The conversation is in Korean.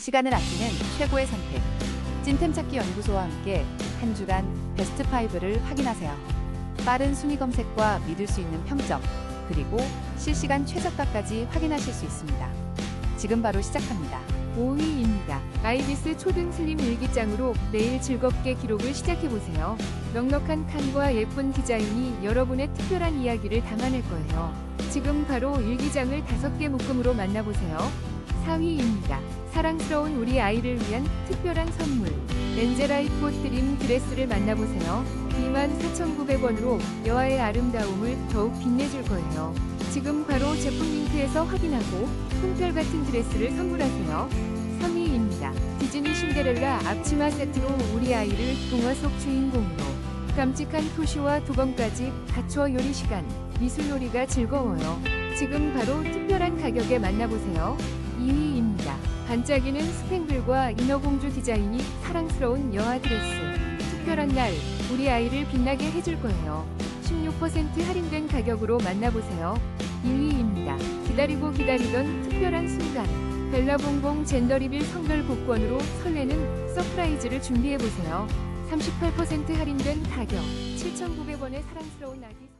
시간을 아끼는 최고의 선택. 찐템 찾기 연구소와 함께 한 주간 베스트 5를 확인하세요. 빠른 순위 검색과 믿을 수 있는 평점, 그리고 실시간 최저가까지 확인하실 수 있습니다. 지금 바로 시작합니다. 5위입니다. 아이비스 초등 슬림 일기장으로 매일 즐겁게 기록을 시작해보세요. 넉넉한 칸과 예쁜 디자인이 여러분의 특별한 이야기를 담아낼 거예요. 지금 바로 일기장을 5개 묶음으로 만나보세요. 4위입니다. 사랑스러운 우리 아이를 위한 특별한 선물. 엔젤아이 꽃드림 드레스를 만나보세요. 24,900원으로 여아의 아름다움을 더욱 빛내줄 거예요. 지금 바로 제품 링크에서 확인하고 꿈별 같은 드레스를 선물하세요. 3위입니다. 디즈니 신데렐라 앞치마 세트로 우리 아이를 동화 속 주인공으로 깜찍한 토시와 도검까지 갖춰 요리 시간 미술 요리가 즐거워요. 지금 바로 특별한 가격에 만나보세요. 2위입니다. 반짝이는 스팽글과 인어공주 디자인이 사랑스러운 여아 드레스. 특별한 날 우리 아이를 빛나게 해줄 거예요. 16% 할인된 가격으로 만나보세요. 2위입니다. 기다리고 기다리던 특별한 순간. 벨라봉봉 젠더 리빌 성별 복권으로 설레는 서프라이즈를 준비해보세요. 38% 할인된 가격. 7,900원의 사랑스러운 아기.